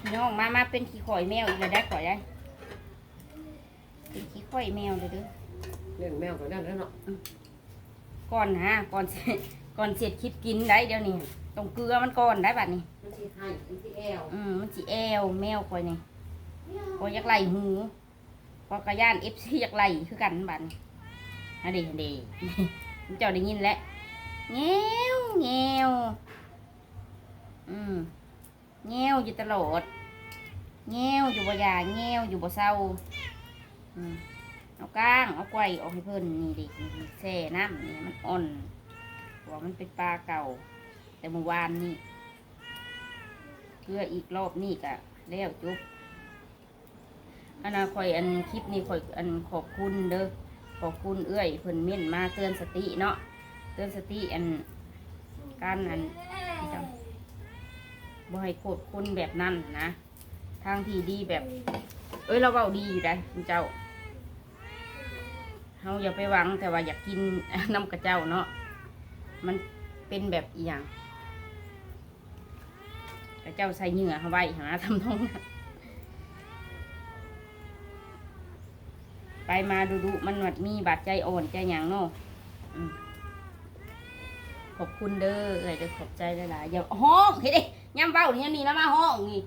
พี่น้องมามาเป็นขี้ข่อยแมวอีกแล้วได้ข่อยได้เป็นขี้ข่อยแมวเลยเด้อเลี้ยงแมวก็นั่นแล้วเนาะก่อนนะก่อนเสร็จก่อนเสร็จคลิปกินได้เดี๋ยวนี้ต้องเกลือมันก่อนได้บัดนี้มันสิให้มันสิแอวอืมมันสิแอวแมวข่อยนี่ข่อยอยากไล่หูข่อยกระย่านเอฟซีอยากไล่คือกันบัดนี้อันเดีอันเดีเจ้าได้ยินแล้วแงวแงว อืมแงวอยู่ตลอดแงวอยู่บ่ยาแงวอยู่บ่เศร้าอืมเอาก้าง เอาไกวออกให้เพิ่นนี่ดินี่แช่น้ำนี่มันอ่อนเพราะว่ามันเป็นปลาเก่า แต่เมื่อวานนี่เพื่ออีกรอบนี่กะแล้วจุ๊บอันน่ะข่อยอันคลิปนี้ข่อยอันขอบคุณเด้อขอบคุณเอื้อยเพิ่นเม่นมาเตือนสติเนาะเตือนสติอันการอัน บ่ให้โคตรคนแบบนั้นนะ ทางที่ดีแบบ เอ้ยเราเว้าดีอยู่ได้คุณเจ้าเฮาอย่าไปหวังแต่ว่าอยากกินน้ำกระเจ้าเนาะมันเป็นแบบอีหยังกระเจ้าใส่เหงื่อเขาไว้หาทำท้องไปมาดูดูมันหมัดมีบาดใจอ่อนใจหยังเนาะ ขอบคุณเด้อเอ้ยเด้อขอบใจหลายๆอย่าห้องเฮ้ยดิย่ำเบ้านี่ยนี่แล้วมาห้องนี่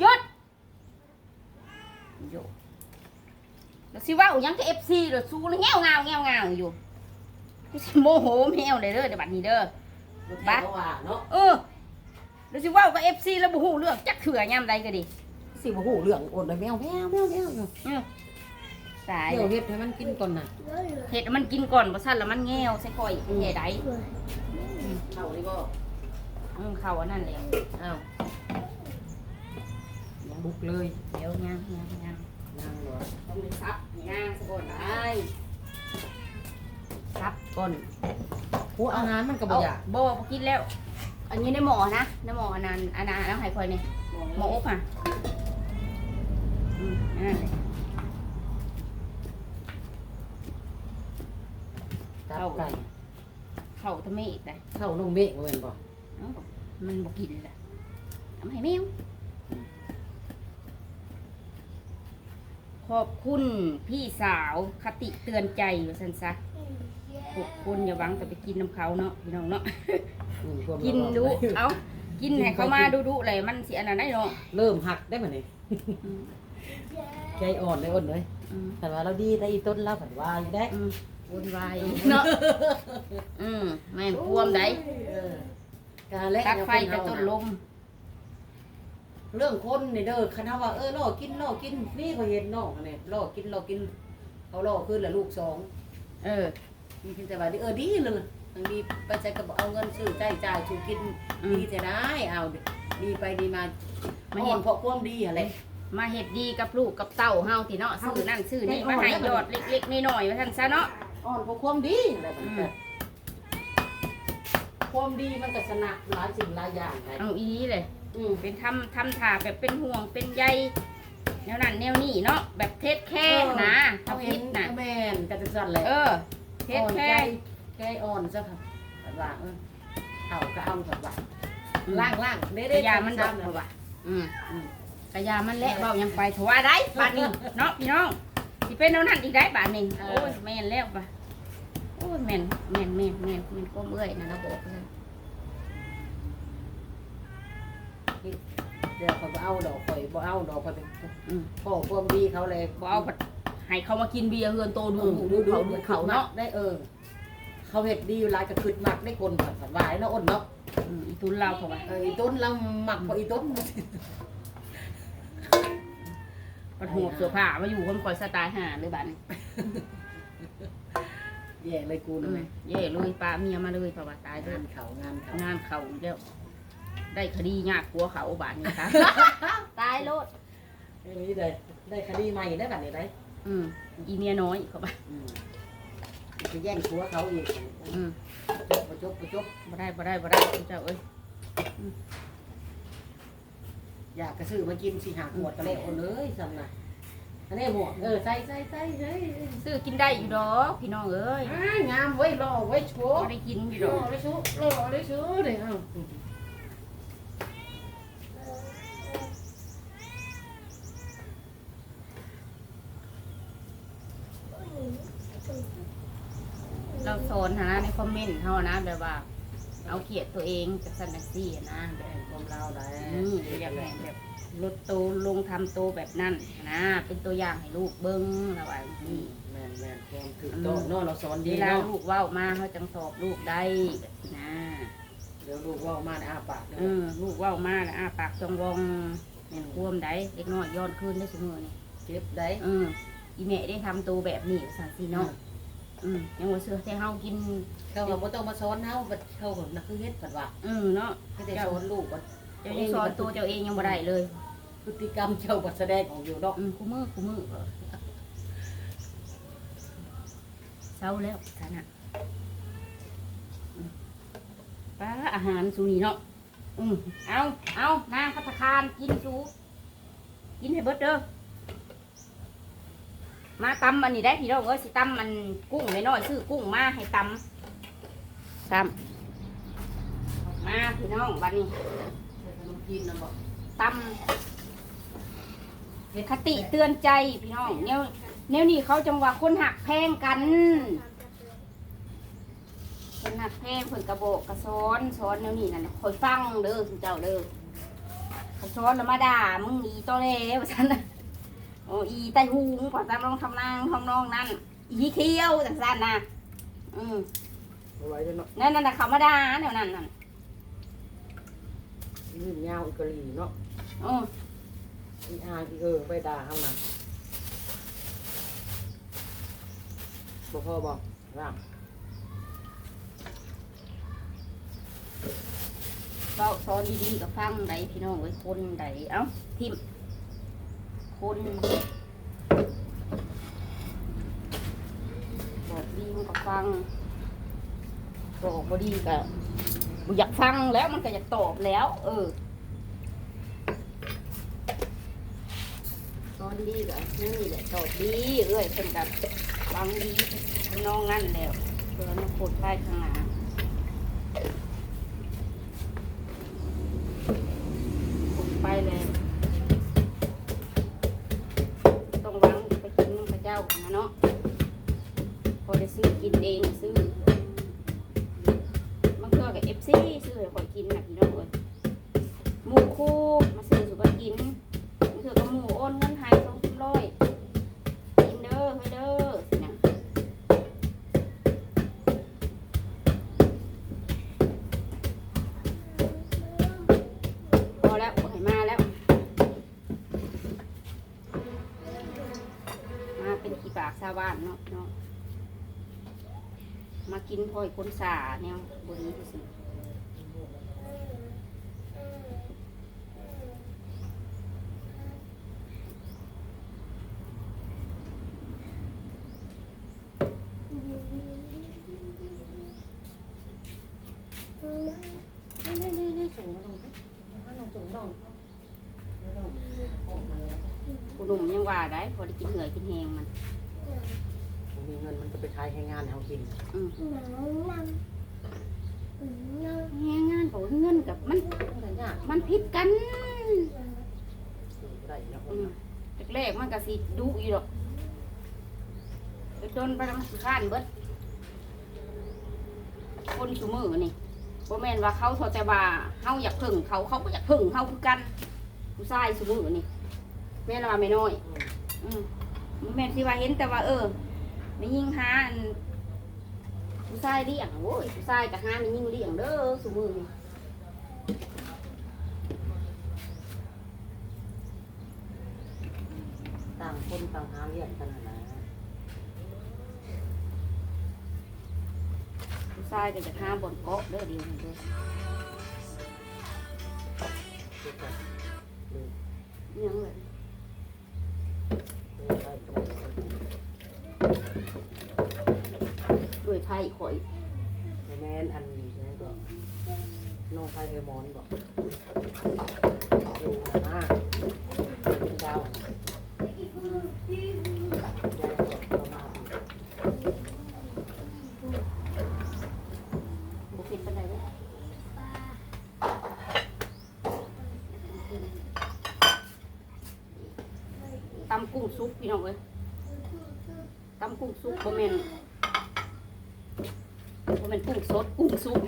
หยุดอยู่แล้วสิว่าอุยังก็เอฟซีเดี๋ยวสู้แล้วแง่วงาวแง่วงาวอยู่กูสิโมโหแมวเลยเด้อเดี๋ยวบัดนี้เด้อบ้าว่าเนาะเออเดี๋ยวสิว่าก็เอฟซีแล้วบูฮูเรื่องจักเถื่อย่ำใดก็ดีสิบ่ฮู้เรื่องโอนเลยแมวแมวแมวแมวอยู่อืม สายเดี๋ยวเฮ็ดให้มันกินก่อนน่ะเห็ดมันกินก่อนบ่ซั่นแล้วมันแง่วใส่ก้อยแง่ใดเข้านี่บ่อืมเข้าอันนั้นแหละอ้าวบุกเลยเดี๋ยวย่างย่างย่างนั่งบ่ต้องไปซับย่างซะก่อนได้ซับก่อนผู้อาหารมันก็บ่เอาอยากบ่บ่กินแล้ว อันนี้ในหมอนะในหมออันนั้นอันนั้นเอาให้ค่อยนี่หมออกอะอืมอันนั่น เลยตับไก่เข้าทำไมอีกเลยเข้าลงเมฆบ่แม่นบ่เอ้ามันบอกกินละทำให้แมวขอบคุณพี่สาวคติเตือนใจว่าสันซะขอบคุณอย่าหวังแต่ไปกินน้ำเขาเนาะพี่น้องเนาะ อืมความกินดูระวังเอากินให้เขามาดูดูๆเลยมันสิอันนั้นได้เนาะเริ่มหักได้บ่นี่อืมใจอ่อนเลยอ้นเลยอืมแต่ว่าเราดีแต่อีต้นเราผันว่าอยู่ได้ อืม วนวายเนาะอืมแม่นควมได้เออการและตัดไฟกับต้นลม เรื่องคนนี่เด้อคันเฮาว่าเออล่อกินล่อกินนี่เขาเห็นน้องอันนี่ล่อกินล่อกิน เขาล่อขึ้นแล้วลูกสองเออมีเพียงแต่ว่าเออดีเลยทางดีไปใช้ก็เอาเงินซื้อใจจ่ายถูกกินอืม ดีแต่ได้เอาดีไปดีมามาอ่เห็อนนเพราะความดีอะไร มาเฮ็ดดีกับลูกกับเต้าเฮาที่เนาะซื้อนั่นซื้อนี่ได้มาอ่อนให้แล้วยอดเล็กๆน้อยๆว่าซั่นซะเนาะ อ่อนเพราะความดีอะไรแบบอืนี้มความดีมันก็ชนะหลายสิ่งหลายอย่างไงเอาอีนี้เลย อืมเป็นทำทำท่าแบบเป็นห่วงเป็นใยแนวนั้นแนวนี้เนาะแบบเทศแค่นะเขาทำเห็คินดนะแม่นกันจะสั่นเลยเออ เทศอ่อนแค่ใจใจอ่อนซะค่ะแบบว่าเออเอาก็เอาแบบว่าล่างล่างเด้กเด้ระยามันดอกเลเพราะยว่าอืมอืมกระยามันแหละเบายังไปถือว่าได้บาทนี้เนาะพี่น้อง สิเป็นแนวนั้นอีกได้บาทนี้โอ้ยแม่นแล้วปะโอ้ยแม่นแม่นแม่นแม่นแม่นก้มเอ้ยนะเราบอกเลยเดี๋ยวเขาบ่เอาดอกข่อยบ่เอาดอกข่อยเป็นอืมพ่อความดีเขาเลยบ่เอาผัดให้เขามากินเบียร์เฮือนโตดูดูดูดูเขาดูดูเขาเขาเนาะเนาะได้เออ เขาเห็ดดีอยู่หลายก็ขึ้นมักได้คนผัดผัดวายเนาะอ้นเนาะอืมอีตุนเราเขาว่าเอออีต้นเราหมักพออีต้น ปัดหัวเสื้อผ้ามาอยู่คนคอยสไตล์หาเลยบาทนี้แย่เลยกูอืนะมแม่เย่เลยปลาเมียมาเลยเพราะว่าตายเลงายนเขางานเขางานเขาอีกแล้วได้คดียากกลัวเขาบาทนี้ครับตายโลดเออนี่ได้ได้คดีใหม่ได้แบบนี้ได้อืมอีเมียน้อยเขาบาอืมไปแย่งผัวเขาอีกอืมจบประจบประจบบ่ได้บ่ได้บ่ได้เจ้าเอ้ยอ อยากกระซื้อมากินสิหาขวดก็เลยโอนเลยสำนักอันนี้หมวเออใส่ใส่ใส่เฮ้ยซื้อกินได้อยู่ดอกพี่น้องเอ้ยงามไว้รอไว้ชัวร์ได้กินอยู่ดรอกไว้ชัวร์รอไว้ชัวร์เดี๋ยวเราโซนหนะในคอมเมนต์เขานะแบบว่า เอาเกียรติตัวเองจากสันนักซี่นะแบบความเราได้นี่อยากให้แบบลดโตลงทำโตแบบนั้นนะเป็นตัวอย่างให้ลูกเบิ้งระหว่างนี้แม่นแม่นความถูกต้องเนาะเราสอนดีเวลาเนาะลูกเว้ามาเขาจังสอบลูกได้นะเดี๋ยวลูกเว่ามาในอาปากเด้เอออลูกเว้ามาแล้วอ้าปากจองวองแม่นควมได้เล็กน้อยย้อนคืนได้เสมอนี่เจ็บได้เอออีแม่ได้ทำตัวแบบนี้สันสิเนาะ อืมยังว่าเสือแต่เฮากิน เขาก็บ่ต้องมาสอนเฮาบัดเขาก็นักคือเฮ็ดบัดว่าอืมเนาะก็ได้สอนลูกบัดเจ้ายังสอนตัวเจ้าเองยังบ่ได้เลยพฤติกรรมเจ้าบัดแสดงออกอยู่เนาะอืมกูมือกูมือเศร้าแล้วฐานะอืมป้าอาหารสูนี่เนาะอืมเอาเอานางพัฒคารกินสูกินให้เบิดเด้อ มาตำอันนี้ได้พี่น้องเอ้ยสิตำมันกุ้งน้อยๆซื้อกุ้งมาให้ตำตำมาพี่น้องบัดนี้ลูกกินนะบ่ตำเป็นคติเตือนใจพี่น้องเนี่ยเนี่ยนี่เขาจังว่าคนหักแพงกันคนหักแพงคนกระโบกกระซ้อนซ้อนเนี่ยนี่นั่นน่ะคอยฟังเด้อคุณเจ้าเด้อเขาซ้อนแล้วมาด่ามึงอีตอเล่ว่าฉันน่ะโอ้อีไตหูงกว่าจำลองทำนางทำนองนั่นอีเคี้ยวจังสันนะอืมเอาไว้เด้อเนาะนั่นนั่นน่ะเขามาด่าเดี๋ยวนั้นนั่นยืนยาวอีกะลีเนาะอืออีอางอีเออไปด่าเฮาน่ะบ่พอบ่ร่างเฝ้าซ้อนดีๆกับฟังใดพี่น้องไว้ยคนใดเอ้าทิม คนบอกดีมันก็ฟังบอกบดีก็อยากฟังแล้วมันก็อยากตอบแล้ว เออตอนดีก็นี่แหละตอบดีเอ้ยเป็นกับฟังดีทำนองนั่นแล้วเพื่อมาโคตรใต้ข้างหน้า ผมไปเลยต้องวางไปกินน้ำพระเจ้านะเนาะพอได้ซื้อกินเองซื้อบางเทื่อกับเอฟซีซื้อให้ข่อยกินนะ พี่น้องเอ้ยหมูคู่มาซื้อสุกกินบางเทื่อกับหมูโอนเงินหายสองสิบร้อยกินเด้อเฮ้ยเด้อสินะพอแล้วบ่ให้มาแล้ว มาเป็นขี้ปากชาวบ้านเนาะเนาะมากินพลอยคนสาแนวบนนี้สิ นี่นี่นี่สูงลงถ้าลงสูงลง กูหนุ่มยังว่าได้พอได้กินเหนื่อยกินแหงมัน มีเงินมันก็ไปขายให้งานเฮากินอืมแหงงานบอกว่าเงินกับมัน มันก็ยากมันผิดกันได้แล้วคอืนมแรกๆมันก็สิดุอยู่ดอกไปจนไปแล้วมันสิข้านเบิดคนสุมือนี่ บ่แม่นว่าเขาเท่าแต่ว่าเฮาอยากพึ่งเขาเขาก็อยากพึ่งเฮาคือกันผู้ชายสุมือนี่แม่นว่าไม่น้อย อืมแม่นสิว่าเห็นแต่ว่า เออไม่ยิงหาอันผู้ชายเลี้ยงโอ้ยผู้ชายกับหาไม่ยิงเลี้ยงเด้อสุมือนี่ต่างคนต่างหาเลี้ยงกันนะ ผู้ชายก็จะหาบนเกาะเด้อเดียวนี่เด้อยังเลยด้วยไพ่ข่อย แม่นอันนี้นะก็น้องไทยเอมอนบอกอยู่หน้าเป็นดาว บุฟินปันไดเด้อ ซุปพี่น้องเอ้ยตำกุ้งซุปโมเมนว่ามันกุ้งสดกุ้งซุก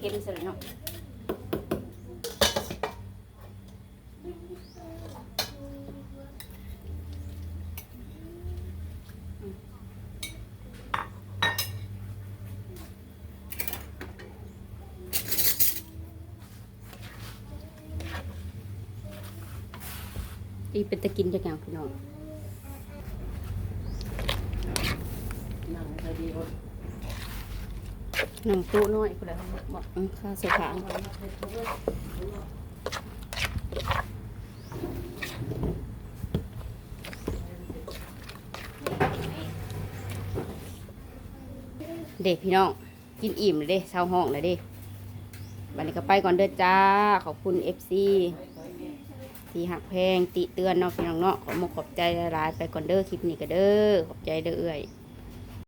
เค็มสุดเนาะ อีเป็นตะกินจากอย่างพี่น้องนั่งให้ดีรถหนังตู้น้อยกูแล้วบอกค่าเสียขางเด็กพี่น้อง กินอิ่มเลยเด้ช้าห้องเลยเด้วันนี้ก็ไปก่อนเด้อจ้า ขอบคุณเอฟซี ที่หักแพงติเตือนเนาะพี่น้องเนาะขอมขอบใจหลายๆไปก่อนเด้อคลิปนี้ก็เด้อขอบใจเด้อเอ้อย